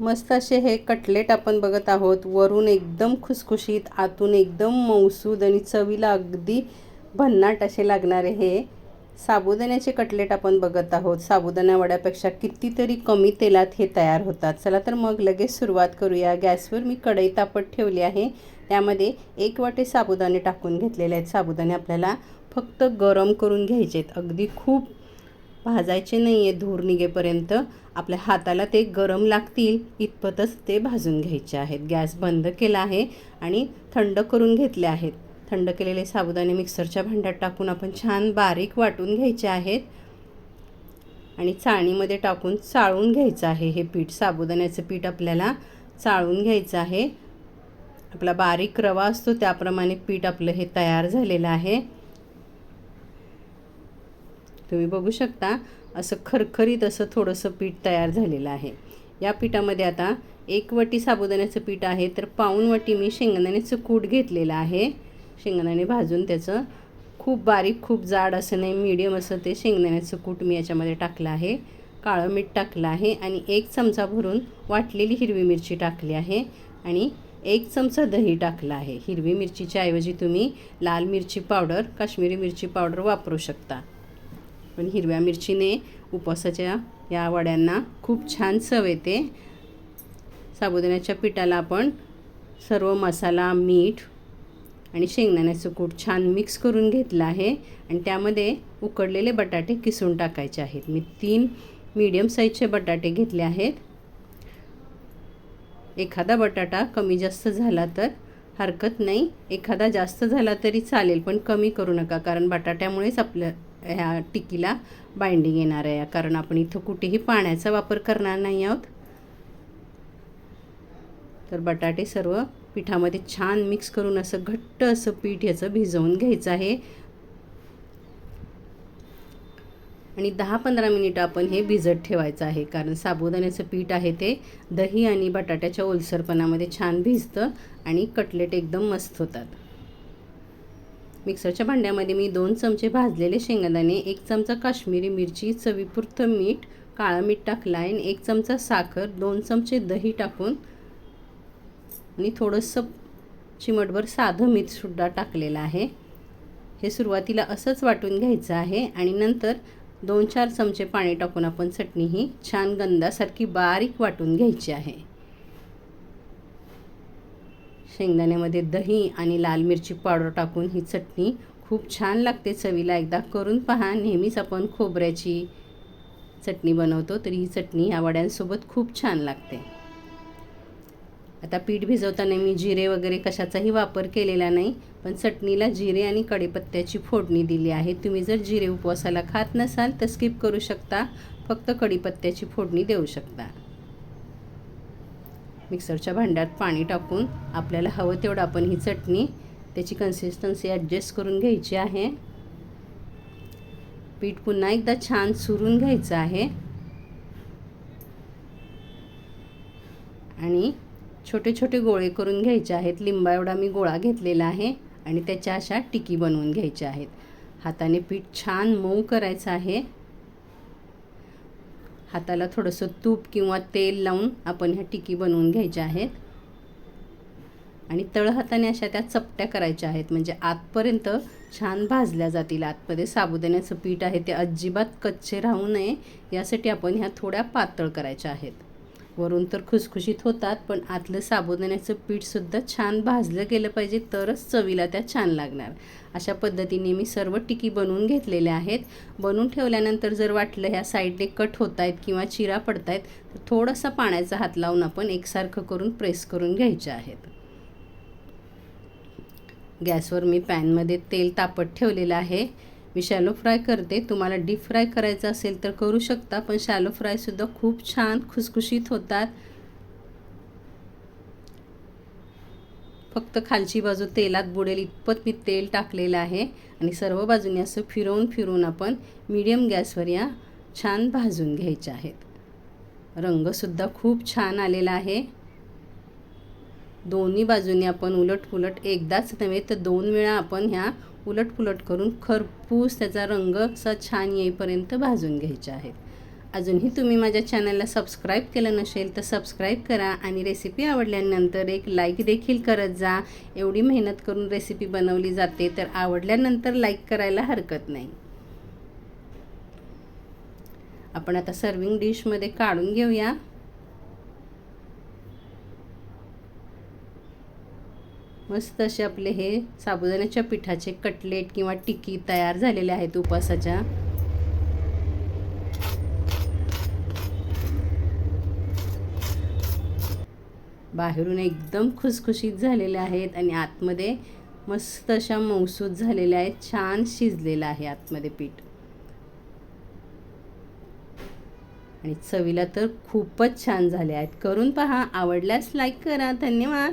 मस्त असे हे कटलेट आपण बघत आहोत. वरून एकदम खुसखुशीत आतून एकदम मौसूद आणि चवीला अगदी भन्नाट असे लागणारे हे साबुदाण्याचे कटलेट आपण बघत आहोत. साबुदाणा वड्यापेक्षा कितीतरी कमी तेलात हे तयार होतात. चला तर मग लगेच सुरुवात करूया. गॅसवर मी कढई तापत ठेवली आहे. त्यामध्ये एक वाटे साबुदाणे टाकून घेतलेले आहेत. साबुदाणे आपल्याला फक्त गरम करून घ्यायचे आहेत अगदी खूप भाजायचे नाही आहे धूर निघेपर्यंत. आपल्या हाताला ते गरम लागतील. इतपतच ते भाजून घ्यायचे आहेत. गॅस बंद केला आहे आणि थंड करून घेतले आहेत. थंड केलेले साबुदाणे मिक्सरच्या भांड्यात टाकून आपण छान बारीक वाटून घ्यायचे आहेत. आणि चाळणीमध्ये टाकून चाळून घ्यायचं आहे. हे पीठ साबुदाण्याचं पीठ आपल्याला चाळून घ्यायचं आहे. आपला बारीक रवा असतो त्याप्रमाणे पीठ आपलं हे तयार झालेलं आहे. तुम्ही बघू शकता असं खरखरीत असं थोडंसं पीठ तयार झालेलं आहे. या पिठामध्ये आता एक वटी साबुदाण्याचं पीठ आहे तर पाऊन वटी मी शेंगदाण्याचं कूट घेतलेलं आहे. शेंगदाणे भाजून त्याचं खूप बारीक खूप जाड असं नाही मीडियम असं ते शेंगदाण्याचं कूट मी याच्यामध्ये टाकलं आहे. काळं मीठ टाकलं आहे आणि एक चमचा भरून वाटलेली हिरवी मिरची टाकली आहे आणि एक चमचा दही टाकला आहे. हिरवी मिरचीच्या ऐवजी तुम्ही लाल मिरची पावडर काश्मीरी मिरची पावडर वापरू शकता. पण हिरव्या मिरचीने उपवासाच्या या वड्यांना खूप छान चव येते. साबुदाण्याच्या पिठाला आपण सर्व मसाला मीठ आणि शेंगदाण्याचं कूट छान मिक्स करून घेतलं आहे आणि त्यामध्ये उकडलेले बटाटे किसून टाकायचे आहेत. मी तीन मीडियम साईजचे बटाटे घेतले आहेत. एखादा बटाटा कमी जास्त झाला तर हरकत नाही. एखादा जास्त झाला तरी चालेल पण कमी करू नका कारण बटाट्यामुळेच आपलं ह्या टिकीला बाइंडिंग येणार आहे. कारण आपण इथं कुठेही पाण्याचा वापर करणार नाही आहोत. तर बटाटे सर्व पिठामध्ये छान मिक्स करून असं घट्ट असं पीठ याचं भिजवून घ्यायचं आहे. आणि दहा पंधरा मिनिटं आपण हे भिजत ठेवायचं आहे. कारण साबुदाण्याचं पीठ आहे ते दही आणि बटाट्याच्या ओलसरपणामध्ये छान भिजतं आणि कटलेट एकदम मस्त होतात. मिक्सरच्या भांड्यामध्ये मी दोन चमचे भाजलेले शेंगदाणे एक चमचा काश्मीरी मिरची चवीपुरतं मीठ काळं मीठ टाकलं आहे आणि एक चमचा साखर दोन चमचे दही टाकून आणि थोडंसं चिमटभर साधं मीठसुद्धा टाकलेलं आहे. हे सुरुवातीला असंच वाटून घ्यायचं आहे आणि नंतर दोन चार चमचे पाणी टाकून आपण चटणी ही छान गंधासारखी बारीक वाटून घ्यायची आहे. शेंगदाण्यामध्ये दही आणि लाल मिरची पावडर टाकून ही चटणी खूप छान लागते. चवीला एकदा करून पहा. नेहमीच आपण खोबऱ्याची चटणी बनवतो तरी ही चटणी ह्या वड्यांसोबत खूप छान लागते. आता पीठ भिजवताना मी जिरे वगैरे कशाचाही वापर केलेला नाही पण चटणीला जिरे आणि कढीपत्त्याची फोडणी दिली आहे. तुम्ही जर जिरे उपवासाला खात नसाल तर स्किप करू शकता. फक्त कढीपत्त्याची फोडणी देऊ शकता. मिक्सरच्या भांड्यात पाणी टाकून आपल्याला हवं तेवढं आपण ही चटणी त्याची कन्सिस्टन्सी ॲडजस्ट करून घ्यायची आहे. पीठ पुन्हा एकदा छान चुरून घ्यायचं आहे. आणि छोटे छोटे गोळे करून घ्यायचे आहेत. लिंबा एवढा मी गोळा घेतलेला आहे आणि त्याच्या अशा टिकी बनवून घ्यायच्या आहेत. हाताने पीठ छान मऊ करायचं आहे. हाताला थोडंसं तूप किंवा तेल लावून आपण ह्या टिकी बनवून घ्यायच्या आहेत. आणि तळहाताने अशा त्या चपट्या करायच्या आहेत. म्हणजे आतपर्यंत छान भाजल्या जातील. आतमध्ये साबुदाण्याचं पीठ आहे ते अजिबात कच्चे राहू नये. यासाठी आपण ह्या थोड्या पातळ करायच्या आहेत. वरून तर खुसखुशीत होतात पण आतलं साबुदाण्याचं पीठसुद्धा छान भाजलं गेलं पाहिजे तरच चवीला त्या छान लागणार. अशा पद्धतीने मी सर्व टिकी बनवून घेतलेल्या आहेत. बनवून ठेवल्यानंतर जर वाटलं ह्या साईडने कट होत आहेत किंवा चिरा पडत आहेत तर थोडासा पाण्याचा हात लावून आपण एकसारखं करून प्रेस करून घ्यायचे आहेत. गॅसवर मी पॅनमध्ये तेल तापत ठेवलेलं आहे. मी शॅलो फ्राय करते. तुम्हाला डीप फ्राय करायचं असेल तर करू शकता पण शॅलो फ्रायसुद्धा खूप छान खुसखुशीत होतात. फक्त खालची बाजू तेलात बुडेल इतपत मी तेल टाकलेलं आहे. आणि सर्व बाजूने असं फिरवून फिरवून आपण मीडियम गॅसवर या छान भाजून घ्यायच्या आहेत. रंगसुद्धा खूप छान आलेला आहे. दोन्ही बाजूने आपण उलट उलट एकदाच नव्हे तर दोन वेळा आपण ह्या उलटपुलट करून खरपूस त्याचा रंग असा छान येईपर्यंत भाजून घ्यायचे आहेत. अजूनही तुम्ही माझ्या चॅनलला सबस्क्राईब केलं नसेल तर सबस्क्राईब करा आणि रेसिपी आवडल्यानंतर एक लाईक देखील करत जा. एवढी मेहनत करून रेसिपी बनवली जाते तर आवडल्यानंतर लाईक करायला हरकत नाही. आपण आता सर्विंग डिशमध्ये काढून घेऊया. मस्त असे आपले हे साबुदाण्याच्या पिठाचे कटलेट किंवा टिकी तयार झालेले आहेत उपासाच्या. बाहेरून एकदम खुसखुशीत झालेल्या आहेत आणि आतमध्ये मस्त अशा मौसूद झालेल्या आहेत छान शिजलेलं आहे आतमध्ये पीठ. आणि चवीला तर खूपच छान झाले आहेत. करून पहा आवडल्यास लाईक करा. धन्यवाद!